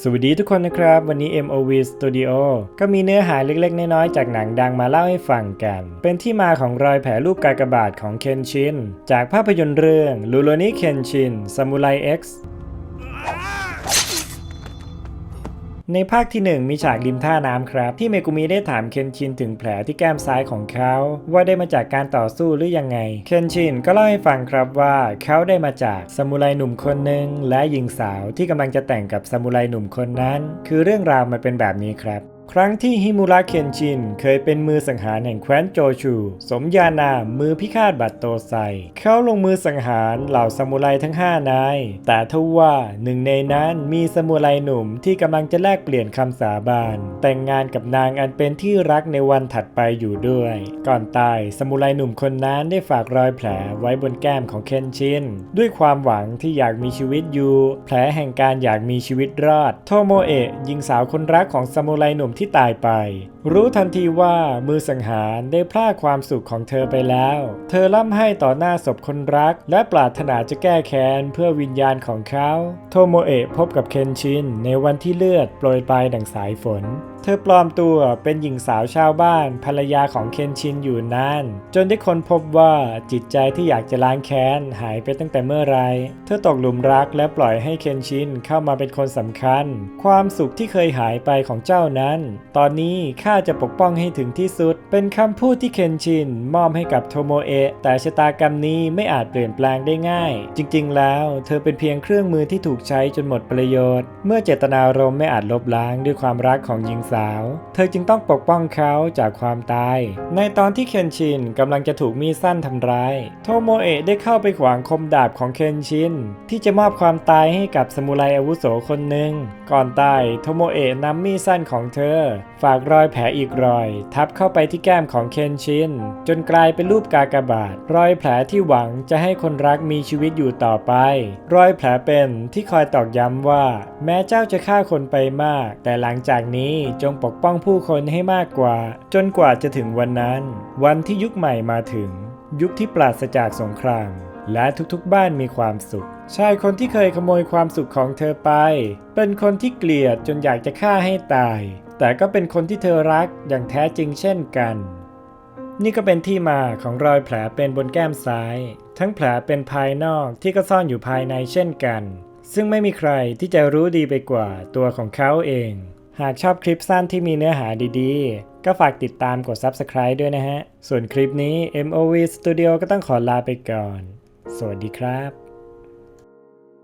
สวัสดีทุกคนนะครับ วันนี้ MOV Studio ก็มีเนื้อหาเล็กๆ น้อยๆ จากหนังดังมาเล่าให้ฟังกัน เป็นที่มาของรอยแผลรูปกากบาทของเคนชิน จากภาพยนตร์เรื่องลูโลนิเคนชินซามูไร X ในภาคที่ 1 มีฉากริมท่าน้ำครับ ที่เมกุมิได้ถามเคนชินถึงแผลที่แก้มซ้ายของเขา ว่าได้มาจากการต่อสู้หรือยังไง เคนชินก็เล่าให้ฟังครับว่าเขาได้มาจากซามูไรหนุ่มคนหนึ่งและหญิงสาวที่กำลังจะแต่งกับซามูไรหนุ่มคนนั้น คือเรื่องราวมันเป็นแบบนี้ครับ ครั้งที่ฮิมุระเคนชินเคยเป็นมือสังหารแห่งแคว้นโจชู สมญานามมือพิฆาตบัตโตไซ เขาลงมือสังหารเหล่าซามูไรทั้ง 5 นาย แต่ทว่าหนึ่งในนั้นมีซามูไรหนุ่มที่กำลังจะแลกเปลี่ยนคำสาบาน แต่งงานกับนางอันเป็นที่รักในวันถัดไปอยู่ด้วย ก่อนตายซามูไรหนุ่มคนนั้นได้ฝากรอยแผลไว้บนแก้มของเคนชินด้วยความหวังที่อยากมีชีวิตอยู่ แผลแห่งการอยากมีชีวิตรอด โทโมเอะหญิงสาวคนรักของซามูไรหนุ่มที่ตายไป รู้ทันทีว่ามือสังหารได้พลาดความสุขของเธอไปแล้ว เธอล่ำให้ต่อหน้าศพคนรัก และปรารถนาจะแก้แค้นเพื่อวิญญาณของเขา โทโมเอะพบกับเคนชินในวันที่เลือดโปรยปลายดังสายฝน เธอปลอมตัวเป็นหญิงสาวชาวบ้านภรรยาของเคนชินอยู่นานจนได้คนพบว่าจิตใจที่อยากจะล้างแค้นหายไปตั้งแต่เมื่อไร เธอตกหลุมรักและปล่อยให้เคนชินเข้ามาเป็นคนสำคัญ ความสุขที่เคยหายไปของเจ้านั้น ตอนนี้ข้าจะปกป้องให้ถึงที่สุด เป็นคำพูดที่เคนชินมอบให้กับโทโมเอะแต่ชะตากรรมนี้ไม่อาจเปลี่ยนแปลงได้ง่าย จริงๆ แล้วเธอเป็นเพียงเครื่องมือที่ถูกใช้จนหมดประโยชน์ เมื่อเจตนารมณ์ไม่อาจลบล้างด้วยความรักของหญิงสาว เธอจึงต้องปกป้องเขาจากความตาย ในตอนที่เคนชินกำลังจะถูกมีดสั้นทำร้าย โทโมเอะได้เข้าไปขวางคมดาบของเคนชินที่จะมอบความตายให้กับสมุไรอาวุโสคนหนึ่ง ก่อนตายโทโมเอะนำมีดสั้นของเธอ ฝากรอยแผลลอีกรอย ทับเข้าไปที่แก้มของเคนชินจนกลายเป็นรูปกากบาท รอยแผลที่หวังจะให้คนรักมีชีวิตอยู่ต่อไป รอยแผลเป็นที่คอยตอกย้ำว่า แม้เจ้าจะฆ่าคนไปมาก แต่หลังจากนี้จงปกป้องผู้คนให้มากกว่า จนกว่าจะถึงวันนั้น วันที่ยุคใหม่มาถึง ยุคที่ปราศจากสงคราม และทุกๆบ้านมีความสุข ชายคนที่เคยขโมยความสุขของเธอไป เป็นคนที่เกลียดจนอยากจะฆ่าให้ตาย แต่ก็เป็นคนที่เธอรักอย่างแท้จริงเช่นกัน นี่ก็เป็นที่มาของรอยแผลเป็นบนแก้มซ้าย ทั้งแผลเป็นภายนอกที่ก็ซ่อนอยู่ภายในเช่นกัน ซึ่งไม่มีใครที่จะรู้ดีไปกว่าตัวของเขาเอง หากชอบคลิปสั้นที่มีเนื้อหาดีๆ ก็ฝากติดตามกด Subscribe ด้วยนะฮะ ส่วนคลิปนี้ MOV Studio ก็ต้องขอลาไปก่อน สวัสดีครับ